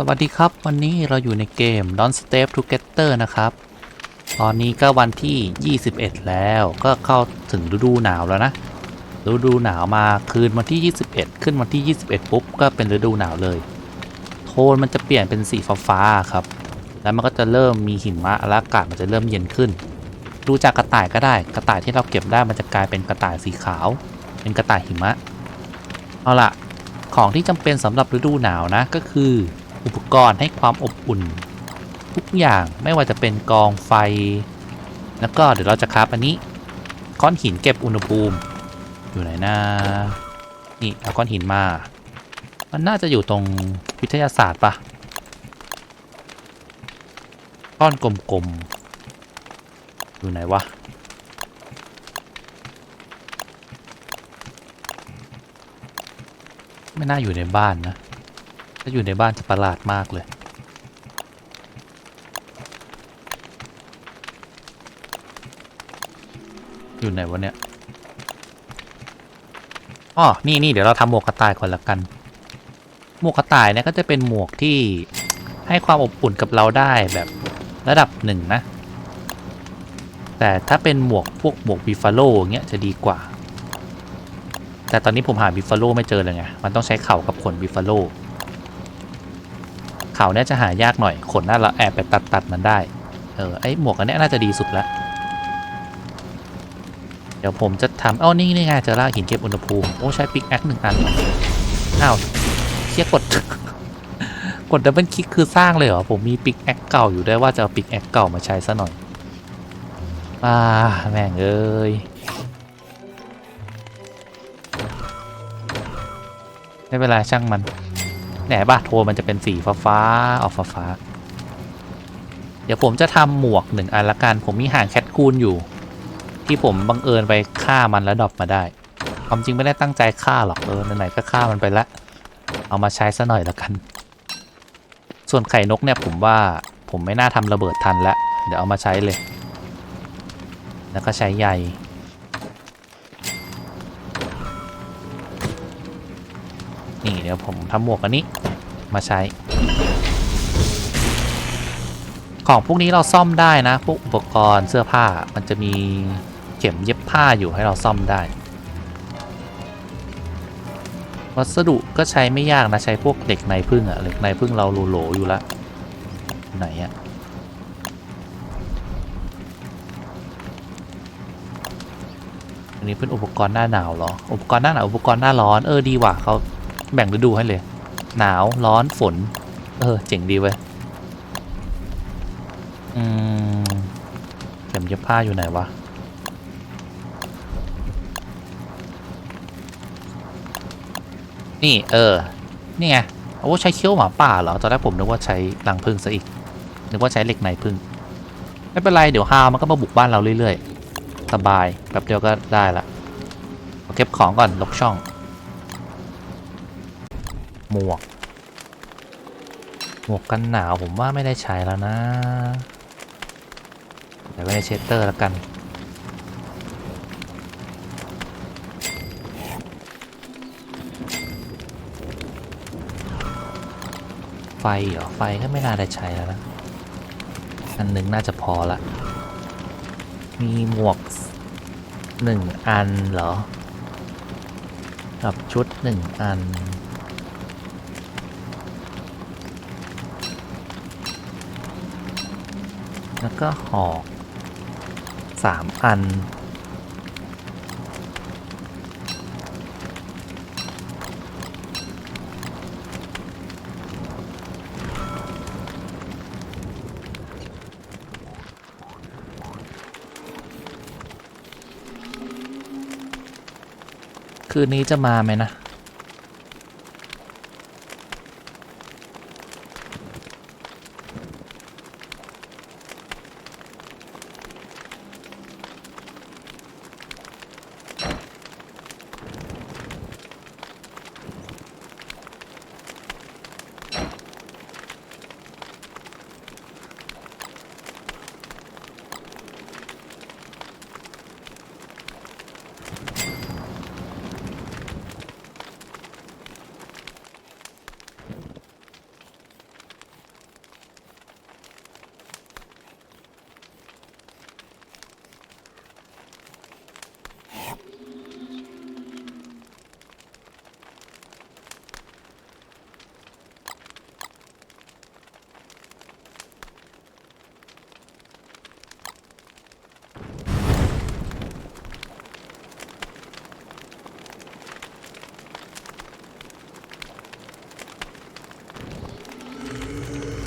สวัสดีครับ วันนี้เราอยู่ในเกม Don't Step Together นะครับ ตอนนี้ก็วันที่ 21 แล้วก็เข้าถึงฤดูหนาวแล้วนะ ฤดูหนาวมาคืนวันที่ 21 ขึ้นวันที่ 21 ปุ๊บ ก็เป็นฤดูหนาวเลย โทนมันจะเปลี่ยนเป็นสีฟ้าๆครับ แล้วมันก็จะเริ่มมีหิมะและอากาศมันจะเริ่มเย็นขึ้น ดูจากกระต่ายก็ได้ กระต่ายที่เราเก็บได้มันจะกลายเป็นกระต่ายสีขาว เป็นกระต่ายหิมะ เอาล่ะ ของที่จำเป็นสำหรับฤดูหนาวนะก็คือ อุปกรณ์ให้ความอบอุ่น ทุกอย่างไม่ว่าจะเป็นกองไฟ แล้วก็เดี๋ยวเราจะคราฟอันนี้ก้อนหินเก็บอุณหภูมิ อยู่ไหนนะนี่เอาก้อนหินมา มันน่าจะอยู่ตรงวิทยาศาสตร์ปะก้อนกลมๆ อยู่ไหนวะ ไม่น่าอยู่ในบ้านนะ ถ้าอยู่ในบ้านจะประหลาดมากเลย อยู่ไหนวะเนี่ยอ๋อนี่นี่เดี๋ยวเราทำหมวกกระต่ายก่อนละกัน หมวกกระต่ายเนี่ยก็จะเป็นหมวกที่ให้ความอบอุ่นกับเราได้แบบระดับหนึ่งนะ แต่ถ้าเป็นหมวกพวกหมวกบิฟฟาโลเงี้ยจะดีกว่า แต่ตอนนี้ผมหาบิฟฟาโลไม่เจอเลยไง มันต้องใช้เข่ากับขนบิฟฟาโล เขาเนี่ยจะหายากหน่อยขนน่าเราแอบไปตัดตัดมันได้ เออไอหมวกอันนี้น่าจะดีสุดละเดี๋ยวผมจะทำเอ้านี่นี่ไงเจอละหินเก็บอุณหภูมิโอ้ใช้ปิกแอคหนึ่งอันอ้าวเชี่ยกด กดดับเบิลคลิกคือสร้างเลยเหรอผมมีปิกแอคเก่าอยู่ด้วยว่าจะเอาปิกแอคเก่ามาใช้ซะหน่อยอ่าแม่งเอ้ยไม่เป็นไรช่างมัน แหนบ้าโทนมันจะเป็นสีฟ้าฟ้าออกฟ้าฟ้า เดี๋ยวผมจะทำหมวกหนึ่งอันละกัน ผมมีห่างแคทคูนอยู่ ที่ผมบังเอิญไปฆ่ามันแล้วดรอปมาได้ ความจริงไม่ได้ตั้งใจฆ่าหรอกเออไหนๆก็ฆ่ามันไปละ เอามาใช้ซะหน่อยละกัน ส่วนไข่นกเนี่ยผมว่าผมไม่น่าทำระเบิดทันล้วเดี๋ยวเอามาใช้เลย แล้วก็ใช้ใย นี่เดี๋ยวผมทำหมวกอันนี้มาใช้ ของพวกนี้เราซ่อมได้นะ พวกอุปกรณ์เสื้อผ้ามันจะมีเข็มเย็บผ้าอยู่ให้เราซ่อมได้ วัสดุก็ใช้ไม่ยากนะ ใช้พวกเหล็กในพึ่งอะเหล็กในพึ่งเราโหลๆอยู่ละไหนอะอันนี้เป็นอุปกรณ์หน้าหนาวเหรอ อุปกรณ์หน้าหนาวอุปกรณ์หน้าร้อน เออดีว่ะเขา แบ่งฤดูให้เลย หนาวร้อนฝน เออ เจ๋งดีเว้ยอืมเข็มเย็บผ้าอยู่ไหนวะนี่เออ นี่ไงโอ้ใช้เคี้ยวหมาป่าเหรอ ตอนแรกผมนึกว่าใช้รังพึ่งซะอีก นึกว่าใช้เหล็กในพึ่ง ไม่เป็นไร เดี๋ยวฮาวมันก็มาบุกบ้านเราเรื่อยๆ สบายแป๊บเดียวก็ได้ละเอาเก็บของก่อนลกช่อง หมวก หมวกกันหนาวผมว่าไม่ได้ใช้แล้วนะเดี๋ยวไว้ในเชสเตอร์แล้วกัน ไฟเหรอ ไฟก็ไม่น่าได้ใช้แล้วนะ อันหนึ่งน่าจะพอละ มีหมวกหนึ่งอันเหรอ กับชุดหนึ่งอัน แล้วก็หอกสามอัน คืนนี้จะมาไหมนะ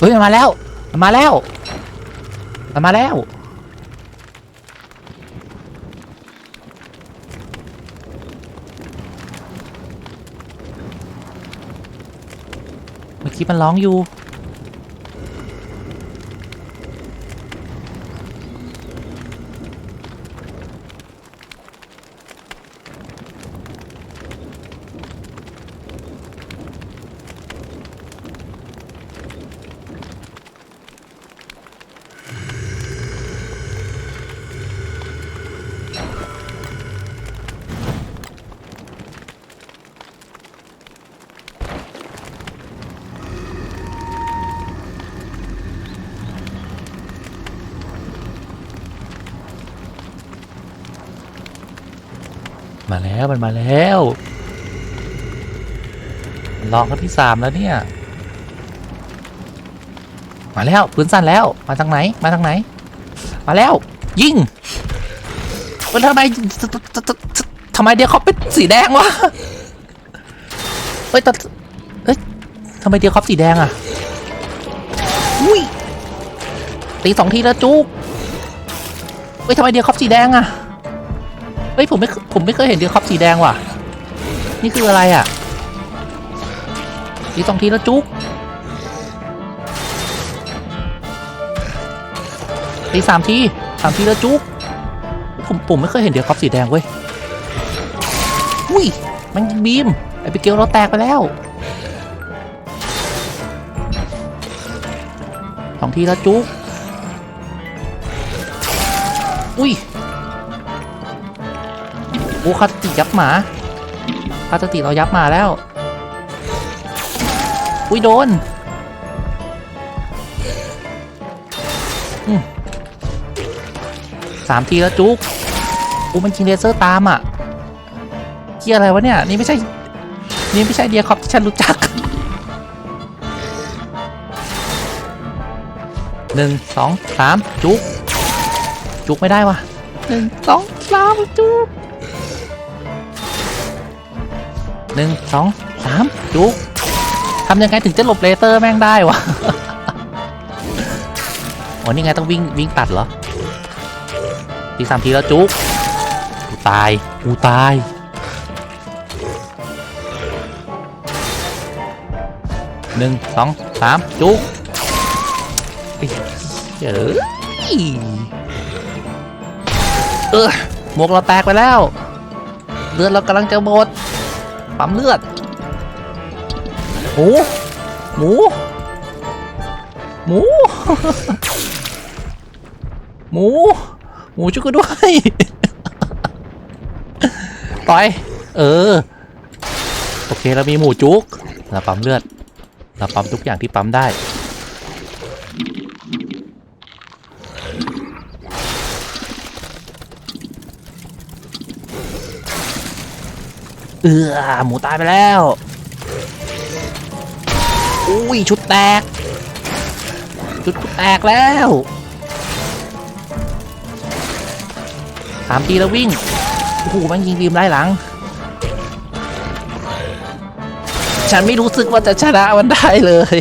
เฮ้ยมันมาแล้วมันมาแล้วมันมาแล้วเมื่อกี้มันร้องอยู่ มาแล้วมันมาแล้วลองกันที่สามแล้วเนี่ย มาแล้วปืนสั้นแล้วมาทางไหนมาทางไหน มาแล้ว ยิงมันทำไมทำไมเดียวเขาเป็นสีแดงวะเฮ้ยแต่เฮ้ยทำไมเดียวเขาสีแดงอะ อุ้ยตีสองทีแล้วจุกเฮ้ยทำไมเดียวเขาสีแดงอะ เฮ้ยผมไม่ผมไม่เคยเห็นเดียคอปสีแดงว่ะ นี่คืออะไรอะทีสองทีแล้วจุกตีสามทีสามทีแล้วจุกผมผมไม่เคยเห็นเดียคอปสีแดงเว้ยอุ้ยมันบีมไอปิเกลเราแตกไปแล้วสองทีแล้วจุกอุ้ย โอ้คาตติยับหมาคาตติเรายับหมาแล้ว อุ้ยโดนสามทีแล้วจุกโอ้มันยิงเลเซอร์ตามอะเกียอะไรวะเนี่ย นี่ไม่ใช่ นี่ไม่ใช่เดียคอปที่ฉันรู้จักหนึ่งสองสามจุกจุกไม่ได้วะหนึ่งสองสามจุก หนึ่งสองสามจุกทำยังไงถึงจะหลบเลเซอร์แม่งได้วะโอ้นี่ไงต้องวิ่งวิ่งตัดเหรอทีสามทีแล้วจุกกูตายกูตายหนึ่งสองสามจุกเอ้ยเจ๋อเออหมวกเราแตกไปแล้ว เลือดเรากำลังจะหมด ปั๊มเลือดหมูหมูหมูหมูหมูช่วยกูด้วยต่อยเออโอเคเรามีหมูจุกเราปั๊มเลือดเราปั๊มทุกอย่างที่ปั๊มได้ เออหมูตายไปแล้วอุ้ยชุดแตก ชุดแตกแล้วสามทีแล้ววิ่งโอ้โหมันยิงบีมไล่หลัง ฉันไม่รู้สึกว่าจะชนะมันได้เลย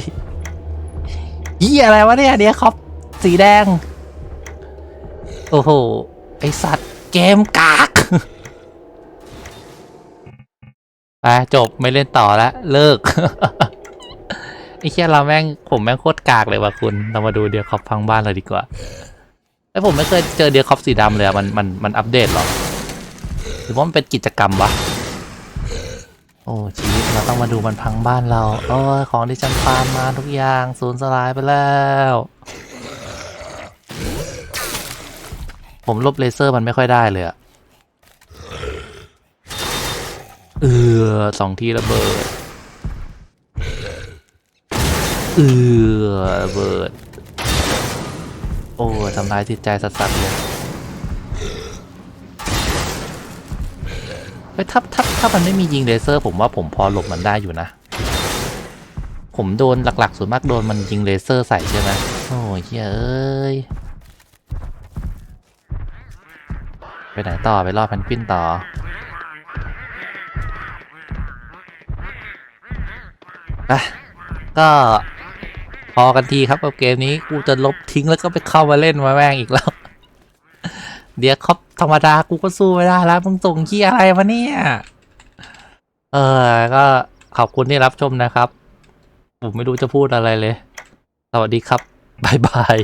เฮียอะไรวะเนี่ยเดี๋ยวคอปสีแดง โอ้โห ไอสัตว์เกมกาก ไปจบไม่เล่นต่อแล้วเลิกไอ้เชี่เราแม่งผมแม่งโคตรกากเลยว่ะคุณ เรามาดูเดียคอปพังบ้านเราดีกว่าไอ้ผมไม่เคยเจอเดียคอปสีดำเลยอะมันมันมันอัปเดตหรอหรือว่ามันเป็นกิจกรรมวะโอ้ชีวิตเราต้องมาดูมันพังบ้านเราโอ้ของที่ฉันฟาร์มมาทุกอย่างสูญสลายไปแล้ว ผมลบเลเซอร์มันไม่ค่อยได้เลยอะ เออสองที่ระเบิด เออระเบิด โอ้ทำลายจิตใจสัสๆเลยเฮ้ยถ้าถ้าถ้ามันไม่มียิงเลเซอร์ ผมว่าผมพอหลบมันได้อยู่นะ ผมโดนหลักๆส่วนมากโดนมันยิงเลเซอร์ใส่ใช่ไหมโอ้ยเฮ้ยไปไหนต่อไปรอบแพนกวินต่อ ไปก็พอกันทีครับกับเกมนี้กูจะลบทิ้งแล้วก็ไปเข้ามาเล่นมาแม่งอีกแล้ว เดี๋ยวครบธรรมดากูก็สู้ไม่ได้แล้วมึงส่งขี้อะไรมาเนี่ยเออ ก็ขอบคุณที่รับชมนะครับ ผมไม่รู้จะพูดอะไรเลย สวัสดีครับ บ๊ายบาย